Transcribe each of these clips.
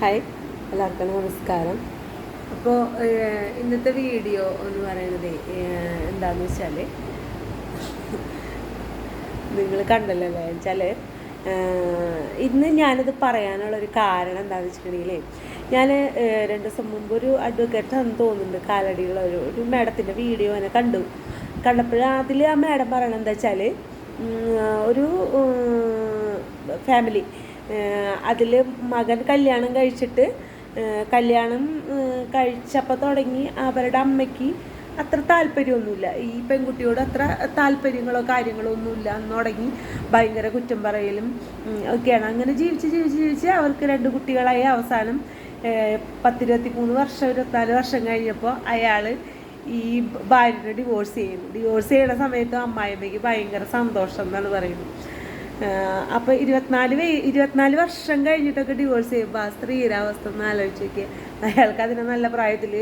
Hi എല്ലാവർക്കും നമസ്കാരം. അപ്പോൾ ഇന്നത്തെ വീഡിയോ എന്ന് പറയുന്നത് എന്താന്ന് വെച്ചാൽ നിങ്ങൾ കണ്ടല്ലോ അല്ലേ? വെച്ചാൽ ഇന്ന് ഞാനത് പറയാനുള്ളൊരു കാരണം എന്താണെന്ന് വെച്ചിട്ടുണ്ടെങ്കിൽ ഞാൻ രണ്ട് ദിവസം മുമ്പ് ഒരു അഡ്വക്കേറ്റ് എന്ന് തോന്നുന്നുണ്ട് കാലടിയുള്ള ഒരു ഒരു മാഡത്തിന്റെ വീഡിയോ എന്നെ കണ്ടു. കണ്ടപ്പോൾ അതിൽ ആ മാഡം പറയണത് വെച്ചാൽ ഒരു ഫാമിലി അതിൽ മകൻ കല്യാണം കഴിച്ചിട്ട് കല്യാണം കഴിച്ചപ്പോൾ തുടങ്ങി അവരുടെ അമ്മയ്ക്ക് അത്ര താല്പര്യമൊന്നുമില്ല. ഈ പെൺകുട്ടിയോട് അത്ര താല്പര്യങ്ങളോ കാര്യങ്ങളോ ഒന്നുമില്ല എന്ന് തുടങ്ങി ഭയങ്കര കുറ്റം പറയലും ഒക്കെയാണ്. അങ്ങനെ ജീവിച്ച് ജീവിച്ച് ജീവിച്ച് അവർക്ക് രണ്ട് കുട്ടികളായി അവസാനം പത്തിരുപത്തി മൂന്ന് വർഷം ഇരുപത്തിനാല് വർഷം കഴിഞ്ഞപ്പോൾ അയാൾ ഈ ഭാര്യനെ ഡിവോഴ്സ് ചെയ്യുന്നു. ഡിവോഴ്സ് ചെയ്യുന്ന സമയത്ത് അമ്മായിമ്മയ്ക്ക് ഭയങ്കര സന്തോഷം എന്നാണ് പറയുന്നത്. അപ്പോൾ ഇരുപത്തിനാല് ഇരുപത്തിനാല് വർഷം കഴിഞ്ഞിട്ടൊക്കെ ഡിവോഴ്സ് ചെയ്യുമ്പോൾ ആ സ്ത്രീയുടെ അവസ്ഥ ഒന്ന് ആലോചിച്ച് നോക്കിയാൽ അയാൾക്ക് അതിനെ നല്ല പ്രായത്തിൽ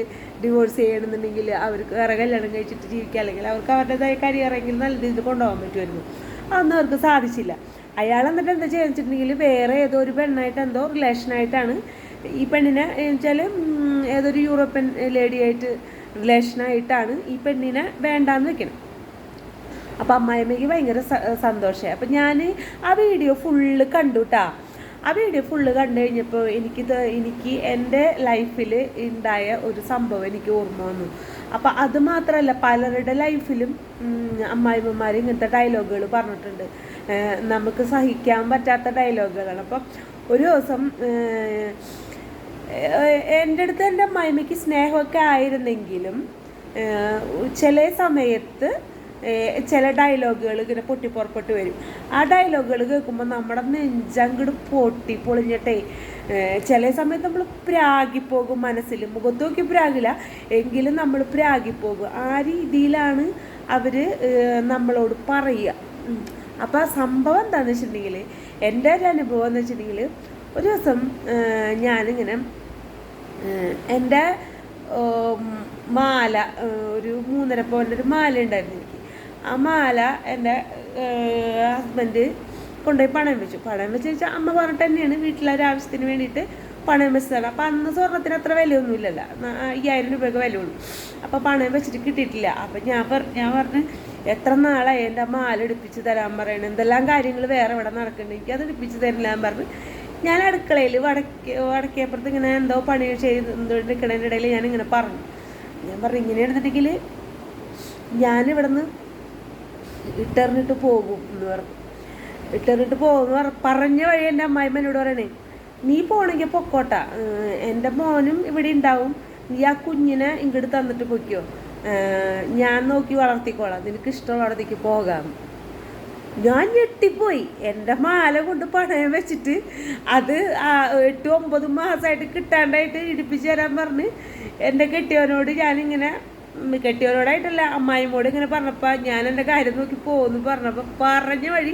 ഡിവോഴ്സ് ചെയ്യണമെന്നുണ്ടെങ്കിൽ അവർക്ക് വേറെ കല്യാണം കഴിച്ചിട്ട് ജീവിക്കുക അല്ലെങ്കിൽ അവർക്ക് അവരുടേതായ കരിയറെങ്കിലും നല്ല രീതിയിൽ കൊണ്ടുപോകാൻ പറ്റുമായിരുന്നു. അതൊന്നും അവർക്ക് സാധിച്ചില്ല. അയാൾ എന്നിട്ട് എന്താ ചെയ്യുന്നിട്ടുണ്ടെങ്കിൽ വേറെ ഏതോ ഒരു പെണ്ണായിട്ട് എന്തോ റിലേഷനായിട്ടാണ് ഈ പെണ്ണിനെ വെച്ചാൽ ഏതൊരു യൂറോപ്യൻ ലേഡിയായിട്ട് റിലേഷനായിട്ടാണ് ഈ പെണ്ണിനെ വേണ്ടാന്ന് വെക്കണം. അപ്പം അമ്മായിമ്മയ്ക്ക് ഭയങ്കര സന്തോഷമായി അപ്പം ഞാൻ ആ വീഡിയോ ഫുള്ള് കണ്ടു കേട്ടാ ആ വീഡിയോ ഫുള്ള് കണ്ടു കഴിഞ്ഞപ്പോൾ എനിക്ക് എനിക്ക് എന്റെ ലൈഫിൽ ഉണ്ടായ ഒരു സംഭവം എനിക്ക് ഓർമ്മ വന്നു. അപ്പം അത് മാത്രമല്ല പലരുടെ ലൈഫിലും അമ്മായിമ്മമാർ ഇങ്ങനത്തെ ഡയലോഗുകൾ പറഞ്ഞിട്ടുണ്ട്. നമുക്ക് സഹിക്കാൻ പറ്റാത്ത ഡയലോഗുകളാണ് അപ്പം ഒരു ദിവസം എന്റെ അടുത്ത് എന്റെ അമ്മായിമ്മയ്ക്ക് സ്നേഹമൊക്കെ ആയിരുന്നെങ്കിലും ചില സമയത്ത് ചില ഡയലോഗുകൾ ഇങ്ങനെ പൊട്ടിപ്പുറപ്പെട്ട് വരും. ആ ഡയലോഗുകൾ കേൾക്കുമ്പോൾ നമ്മുടെ നെഞ്ചങ്ങട് പൊട്ടി പൊളിഞ്ഞിട്ടേ ചില സമയത്ത് നമ്മൾ പ്രാഗിപ്പോകും മനസ്സിൽ. മുഖത്ത് നോക്കി പ്രാഗില്ല എങ്കിലും നമ്മൾ പ്രാഗിപ്പോകും. ആ രീതിയിലാണ് അവർ നമ്മളോട് പറയുക. അപ്പം അപ്പോൾ ആ സംഭവം എന്താണെന്ന് വെച്ചിട്ടുണ്ടെങ്കിൽ എന്റെ ഒരു അനുഭവം എന്ന് വെച്ചിട്ടുണ്ടെങ്കിൽ ഒരു ദിവസം ഞാനിങ്ങനെ എന്റെ മാല ഒരു മൂന്നര പവന്റെ ഒരു മാല ഉണ്ടായിരുന്നു. ആ മാല എന്റെ ഹസ്ബൻഡ് കൊണ്ടുപോയി പണയം വെച്ചു. പണയം വെച്ച് വെച്ചാൽ അമ്മ പറഞ്ഞിട്ട് തന്നെയാണ് വീട്ടിലൊരു ആവശ്യത്തിന് വേണ്ടിയിട്ട് പണയം വെച്ചതാണ്. അപ്പം അന്ന് സ്വർണത്തിന് അത്ര വിലയൊന്നുമില്ലല്ലോ. അയ്യായിരം രൂപയൊക്കെ വിലയുള്ളൂ. അപ്പോൾ പണയം വെച്ചിട്ട് കിട്ടിയിട്ടില്ല. അപ്പം ഞാൻ പറ ഞാൻ പറഞ്ഞ് എത്ര നാളായി എന്റെ മാല എടുപ്പിച്ച് തരാൻ പറയണം? എന്തെല്ലാം കാര്യങ്ങൾ വേറെ ഇവിടെ നടക്കുന്നുണ്ട്? അത് എടുപ്പിച്ച് തരില്ല എന്ന് പറഞ്ഞ്. ഞാൻ അടുക്കളയിൽ വടക്കേ വടക്കേപ്പുറത്ത് ഇങ്ങനെ എന്തോ പണി ചെയ്തുകൊണ്ടിരിക്കണതിന്റെ ഇടയിൽ ഇങ്ങനെ പറഞ്ഞു. ഞാൻ പറഞ്ഞു ഇങ്ങനെ എടുത്തിട്ടുണ്ടെങ്കിൽ ഞാനിവിടെ നിന്ന് ഇട്ടെറിഞ്ഞിട്ട് പോകും എന്ന് പറഞ്ഞു ഇട്ടെറിഞ്ഞിട്ട് പോകുമെന്ന് പറഞ്ഞു വഴി എന്റെ അമ്മായിമ്മ എന്നോട് പറയണേ നീ പോണെങ്കിൽ പൊക്കോട്ട. എന്റെ മോനും ഇവിടെ ഉണ്ടാവും നീ ആ കുഞ്ഞിനെ ഇങ്ങോട്ട് തന്നിട്ട് പൊയ്ക്കോ. ഞാൻ നോക്കി വളർത്തിക്കോളാം. നിനക്ക് ഇഷ്ടമുള്ളിടത്തേക്ക് പോകാം. ഞാൻ ഞെട്ടിപ്പോയി. എന്റെ മാല കൊണ്ട് പണയം വെച്ചിട്ട് അത് എട്ട് ഒമ്പത് മാസമായിട്ട് കിട്ടാണ്ടായിട്ട് ഇടിപ്പിച്ച് തരാൻ പറഞ്ഞ് എന്റെ കെട്ടിയവനോട് ഞാനിങ്ങനെ ഉം, കെട്ടിയവനോടായിട്ടല്ല അമ്മായിമോട് ഇങ്ങനെ പറഞ്ഞപ്പോൾ ഞാൻ എന്റെ കാര്യം നോക്കി പോകുന്നു പറഞ്ഞപ്പോൾ പറഞ്ഞ വഴി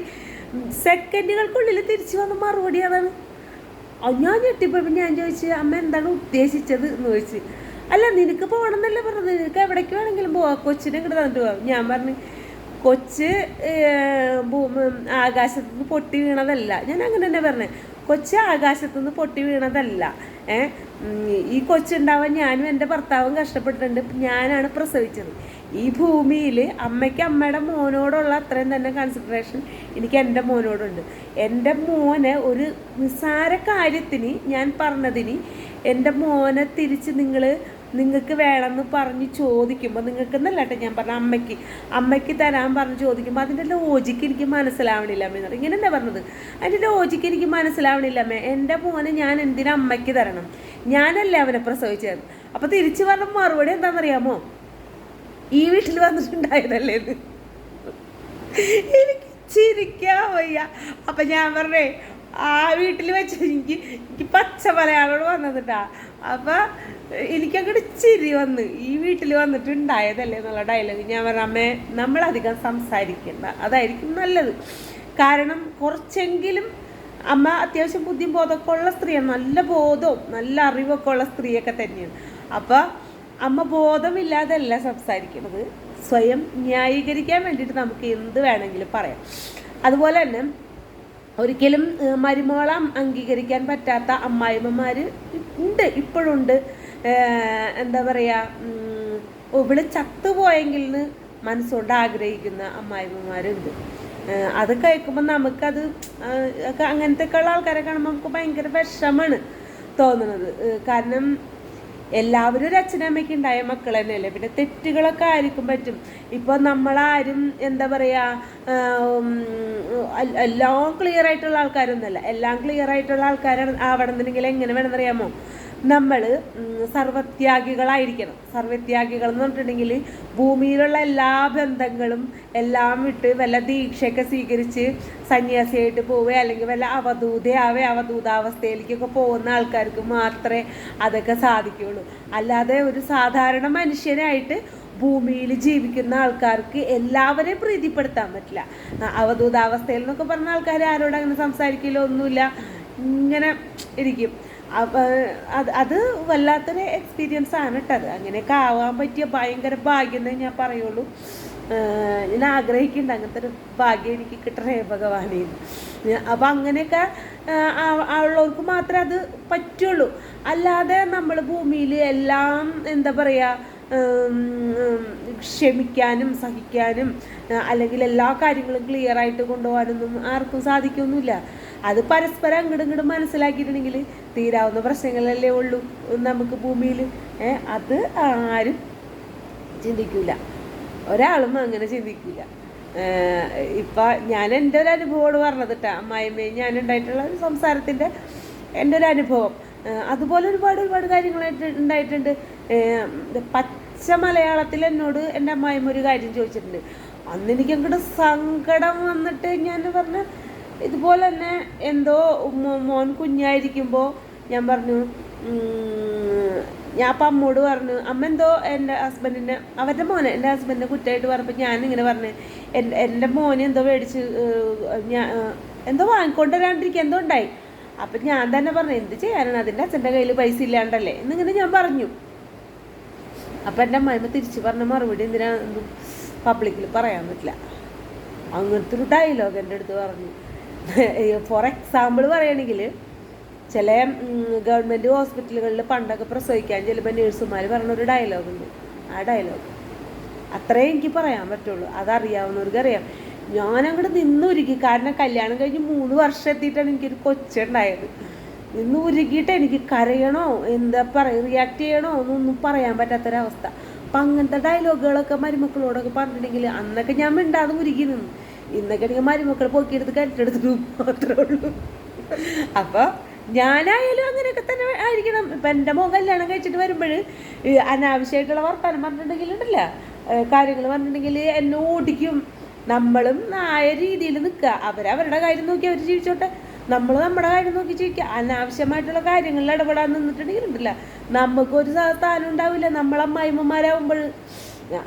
സെക്കൻഡുകൾക്കുള്ളിൽ തിരിച്ചു വന്ന മറുപടി അതാണ്. ആ, ഞാൻ ഞെട്ടിപ്പോയപ്പോൾ ഞാൻ ചോദിച്ചു അമ്മ എന്താണ് ഉദ്ദേശിച്ചത്? എന്ന് ചോദിച്ചു. അല്ല നിനക്ക് പോകണം എന്നല്ലേ പറഞ്ഞത്? നിനക്ക് എവിടേക്ക് വേണമെങ്കിലും പോവാം. കൊച്ചിനെ ഇങ്ങോട്ട് തന്നിട്ട് പോവാം. ഞാൻ പറഞ്ഞു കൊച്ച് ആകാശത്തുനിന്ന് നിന്ന് പൊട്ടി വീണതല്ല. ഞാൻ അങ്ങനെ തന്നെ പറഞ്ഞത് കൊച്ച് ആകാശത്ത് നിന്ന് പൊട്ടി വീണതല്ല. ഈ കൊച്ചുണ്ടാവാൻ ഞാനും എന്റെ ഭർത്താവും കഷ്ടപ്പെട്ടിട്ടുണ്ട്. ഞാനാണ് പ്രസവിച്ചത്. ഈ ഭൂമിയിൽ അമ്മയ്ക്ക് അമ്മയുടെ മോനോടുള്ള അത്രയും തന്നെ കൺസിഡറേഷൻ എനിക്ക് എന്റെ മോനോടുണ്ട്. എന്റെ മോനെ ഒരു നിസ്സാര കാര്യത്തിന് ഞാൻ പറഞ്ഞതിന് എന്റെ മോനെ തിരിച്ച് നിങ്ങൾ നിങ്ങൾക്ക് വേണമെന്ന് പറഞ്ഞ് ചോദിക്കുമ്പോൾ നിങ്ങൾക്ക് എന്നല്ല കേട്ടോ ഞാൻ പറഞ്ഞ അമ്മയ്ക്ക്. അമ്മയ്ക്ക് തരാൻ പറഞ്ഞ് ചോദിക്കുമ്പോൾ അതിന്റെ ലോജിക്ക് എനിക്ക് മനസ്സിലാവണില്ല അമ്മ എന്ന് ഇങ്ങനെ എന്താ പറഞ്ഞത്? അതിന്റെ ലോജിക്ക് എനിക്ക് മനസ്സിലാവണില്ല അമ്മ. എന്റെ മോനെ ഞാൻ എന്തിനാ അമ്മയ്ക്ക് തരണം? ഞാനല്ലേ അവനെ പ്രസവിച്ചത് അപ്പോൾ തിരിച്ചു പറഞ്ഞ മറുപടി എന്താണെന്നറിയാമോ? ഈ വീട്ടിൽ വന്നിട്ടുണ്ടായതല്ലേ ഇത്? എനിക്ക് ചിരിക്കാൻ വയ്യ. അപ്പം ഞാൻ പറഞ്ഞേ ആ വീട്ടിൽ വെച്ച് എനിക്ക് എനിക്ക് പച്ച മലയാളോട് വന്നതിട്ടാ. അപ്പം എനിക്കങ്ങോട്ട് ചിരി വന്ന് ഈ വീട്ടിൽ വന്നിട്ട് ഉണ്ടായതല്ലേ എന്നുള്ള ഡയലോഗ് ഞാൻ പറഞ്ഞ അമ്മേ നമ്മളധികം സംസാരിക്കണ്ട. അതായിരിക്കും നല്ലത്. കാരണം കുറച്ചെങ്കിലും അമ്മ അത്യാവശ്യം ബുദ്ധിയും ബോധമൊക്കെ ഉള്ള സ്ത്രീയാണ്. നല്ല ബോധവും നല്ല അറിവൊക്കെ ഉള്ള സ്ത്രീയൊക്കെ തന്നെയാണ്. അപ്പം അമ്മ ബോധമില്ലാതല്ല സംസാരിക്കുന്നത് സ്വയം ന്യായീകരിക്കാൻ വേണ്ടിയിട്ട് നമുക്ക് എന്ത് വേണമെങ്കിലും പറയാം. അതുപോലെ തന്നെ ഒരിക്കലും മരുമോളം അംഗീകരിക്കാൻ പറ്റാത്ത അമ്മായിമ്മമാർ ഉണ്ട് ഇപ്പോഴുണ്ട് എന്താ പറയുക ഇവൾ ചത്തുപോയെങ്കിൽ എന്ന് മനസ്സുകൊണ്ട് ആഗ്രഹിക്കുന്ന അമ്മായിമ്മമാരുണ്ട്. അത് കേൾക്കുമ്പോൾ നമുക്കത് അങ്ങനത്തെ ഒക്കെ ഉള്ള ആൾക്കാരെ കാണുമ്പോൾ നമുക്ക് ഭയങ്കര വിഷമാണ് തോന്നുന്നത് കാരണം എല്ലാവരും ഒരു അച്ഛനമ്മയ്ക്ക് ഉണ്ടായ മക്കൾ തന്നെയല്ലേ പിന്നെ തെറ്റുകളൊക്കെ ആയിരിക്കും പറ്റും. ഇപ്പോൾ നമ്മളാരും എന്താ പറയുക എല്ലാം ക്ലിയർ ആയിട്ടുള്ള ആൾക്കാരൊന്നുമല്ല. എല്ലാം ക്ലിയർ ആയിട്ടുള്ള ആൾക്കാരാണ് ആവണമെന്നുണ്ടെങ്കിൽ എങ്ങനെ വേണമെന്നറിയാമോ? നമ്മൾ സർവത്യാഗികളായിരിക്കണം. സർവത്യാഗികൾ എന്ന് പറഞ്ഞിട്ടുണ്ടെങ്കിൽ ഭൂമിയിലുള്ള എല്ലാ ബന്ധങ്ങളും എല്ലാം വിട്ട് വല്ല ദീക്ഷയൊക്കെ സ്വീകരിച്ച് സന്യാസിയായിട്ട് പോവുക അല്ലെങ്കിൽ വല്ല അവധൂതയാവേ അവധൂതാവസ്ഥയിലേക്കൊക്കെ പോകുന്ന ആൾക്കാർക്ക് മാത്രമേ അതൊക്കെ സാധിക്കുകയുള്ളൂ. അല്ലാതെ ഒരു സാധാരണ മനുഷ്യനായിട്ട് ഭൂമിയിൽ ജീവിക്കുന്ന ആൾക്കാർക്ക് എല്ലാവരെയും പ്രീതിപ്പെടുത്താൻ പറ്റില്ല. അവധൂതാവസ്ഥയിൽ എന്നൊക്കെ പറഞ്ഞ ആൾക്കാർ ആരോട് അങ്ങനെ സംസാരിക്കില്ല ഒന്നുമില്ല ഇങ്ങനെ ഇരിക്കും. അത് അത് വല്ലാത്തൊരു എക്സ്പീരിയൻസ് ആണ് കേട്ടത് അങ്ങനെയൊക്കെ ആവാൻ പറ്റിയ ഭയങ്കര ഭാഗ്യം എന്നേ ഞാൻ പറയുള്ളൂ. ഞാൻ ആഗ്രഹിക്കുന്നുണ്ട്. അങ്ങനത്തെ ഒരു ഭാഗ്യം എനിക്ക് കിട്ടണേ ഭഗവാനെ. അപ്പം അങ്ങനെയൊക്കെ ഉള്ളവർക്ക് മാത്രമേ അത് പറ്റുള്ളൂ. അല്ലാതെ നമ്മൾ ഭൂമിയിൽ എല്ലാം എന്താ പറയുക ക്ഷമിക്കാനും സഹിക്കാനും അല്ലെങ്കിൽ എല്ലാ കാര്യങ്ങളും ക്ലിയർ ആയിട്ട് കൊണ്ടുപോകാനൊന്നും ആർക്കും സാധിക്കൊന്നുമില്ല. അത് പരസ്പരം അങ്ങോട്ടും ഇങ്ങോട്ടും മനസ്സിലാക്കിയിട്ടുണ്ടെങ്കിൽ തീരാവുന്ന പ്രശ്നങ്ങളല്ലേ ഉള്ളൂ. നമുക്ക് ഭൂമിയിൽ അത് ആരും ചിന്തിക്കില്ല ഒരാളും അങ്ങനെ ചിന്തിക്കില്ല ഇപ്പം ഞാൻ എന്റെ ഒരു അനുഭവമാണ് പറഞ്ഞത് കേട്ടോ അമ്മായിമ്മയും ഞാൻ ഉണ്ടായിട്ടുള്ള ഒരു സംസാരത്തിന്റെ എന്റെ ഒരു അനുഭവം. അതുപോലെ ഒരുപാട് ഒരുപാട് കാര്യങ്ങളായിട്ട് ഉണ്ടായിട്ടുണ്ട്. പച്ച മലയാളത്തിൽ എന്നോട് എന്റെ അമ്മായിമ്മ ഒരു കാര്യം ചോദിച്ചിട്ടുണ്ട്. അന്ന് എനിക്ക് അങ്ങോട്ട് സങ്കടം വന്നിട്ട് ഞാൻ പറഞ്ഞ ഇതുപോലെ തന്നെ എന്തോ മോൻ കുഞ്ഞായിരിക്കുമ്പോൾ ഞാൻ പറഞ്ഞു ഞാൻ അപ്പം അമ്മോട് പറഞ്ഞു അമ്മ എന്തോ എന്റെ ഹസ്ബൻഡിനെ അവരുടെ മോനെ എന്റെ ഹസ്ബൻഡിനെ കുറ്റമായിട്ട് പറഞ്ഞപ്പോൾ ഞാനിങ്ങനെ പറഞ്ഞു എന്റെ എന്റെ മോനെ എന്തോ മേടിച്ച് ഞാൻ എന്തോ വാങ്ങിക്കൊണ്ടുവരാണ്ടിരിക്കുക എന്തോ ഉണ്ടായി. അപ്പം ഞാൻ തന്നെ പറഞ്ഞു എന്ത് ചെയ്യാനാണ്? അതിന്റെ അച്ഛന്റെ കയ്യിൽ പൈസ ഇല്ലാണ്ടല്ലേ? എന്നിങ്ങനെ ഞാൻ പറഞ്ഞു. അപ്പം എന്റെ അമ്മ തിരിച്ച് പറഞ്ഞ മറുപടി എന്തിനാ പബ്ലിക്കിൽ പറയാൻ പറ്റില്ല. അങ്ങനത്തെ ഒരു ഡയലോഗ് എന്റെ അടുത്ത് പറഞ്ഞു. ഫോർ എക്സാമ്പിൾ പറയുകയാണെങ്കിൽ ചില ഗവൺമെന്റ് ഹോസ്പിറ്റലുകളിൽ പണ്ടൊക്കെ പ്രസവിക്കാൻ ചെല്ലുമ്പോൾ നേഴ്സുമാർ പറഞ്ഞൊരു ഡയലോഗുണ്ട് ആ ഡയലോഗ് അത്രേ എനിക്ക് പറയാൻ പറ്റുള്ളൂ. അതറിയാവുന്നവർക്ക് അറിയാം. ഞാൻ അങ്ങോട്ട് നിന്നുരുക്കി. കാരണം കല്യാണം കഴിഞ്ഞ് മൂന്ന് വർഷം എത്തിയിട്ടാണ് എനിക്കൊരു കൊച്ചുണ്ടായത്. നിന്ന് ഉരുകിയിട്ട് എനിക്ക് കരയണോ? എന്താ പറയുക റിയാക്ട് ചെയ്യണോ? എന്നൊന്നും പറയാൻ പറ്റാത്തൊരവസ്ഥ. അപ്പം അങ്ങനത്തെ ഡയലോഗുകളൊക്കെ മരുമക്കളോടൊക്കെ പറഞ്ഞിട്ടുണ്ടെങ്കിൽ അന്നൊക്കെ ഞാൻ മിണ്ടാതെ ഉരുകി നിന്നു. ഇന്നൊക്കെ എനിക്ക് മരുമക്കൾ പൊക്കിയെടുത്ത് കറ്റെടുത്തിട്ട് മാത്രമേ ഉള്ളൂ. അപ്പോൾ ഞാനായാലും അങ്ങനെയൊക്കെ തന്നെ ആയിരിക്കണം. ഇപ്പം എന്റെ മോൻ കല്യാണം കഴിച്ചിട്ട് വരുമ്പോൾ അനാവശ്യമായിട്ടുള്ള വർത്തമാനം പറഞ്ഞിട്ടുണ്ടെങ്കിൽ ഉണ്ടല്ല കാര്യങ്ങൾ പറഞ്ഞിട്ടുണ്ടെങ്കിൽ എന്നെ ഓടിക്കും. നമ്മളും ആയ രീതിയിൽ നിൽക്കുക. അവരവരുടെ കാര്യം നോക്കി അവർ ജീവിച്ചോട്ടെ. നമ്മൾ നമ്മുടെ കാര്യം നോക്കി ജീവിക്കുക. അനാവശ്യമായിട്ടുള്ള കാര്യങ്ങളിൽ ഇടപെടാൻ നിന്നിട്ടുണ്ടെങ്കിൽ ഉണ്ടല്ല. നമുക്കൊരു സ്ഥാനം ഉണ്ടാവില്ല. നമ്മളമ്മായിമ്മമാരാകുമ്പോൾ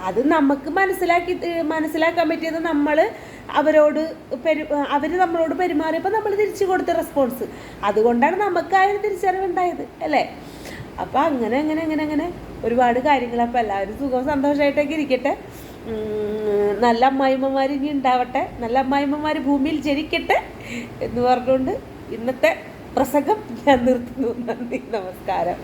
അത് നമുക്ക് മനസ്സിലാക്കി മനസ്സിലാക്കാൻ പറ്റിയത് നമ്മൾ അവരോട് പെരു അവർ നമ്മളോട് പെരുമാറിയപ്പോൾ നമ്മൾ തിരിച്ചു കൊടുത്ത റെസ്പോൺസ് അതുകൊണ്ടാണ് നമുക്ക് ആ ഒരു തിരിച്ചറിവുണ്ടായത് അല്ലേ? അപ്പോൾ അങ്ങനെ അങ്ങനെ അങ്ങനെ അങ്ങനെ ഒരുപാട് കാര്യങ്ങൾ. അപ്പോൾ എല്ലാവരും സുഖവും സന്തോഷമായിട്ടൊക്കെ ഇരിക്കട്ടെ. നല്ല അമ്മായിമ്മമാർ ഇനി ഉണ്ടാവട്ടെ. നല്ല അമ്മായിമ്മമാർ ഭൂമിയിൽ ജനിക്കട്ടെ എന്ന് പറഞ്ഞുകൊണ്ട് ഇന്നത്തെ പ്രസംഗം ഞാൻ നിർത്തുന്നു. നന്ദി നമസ്കാരം.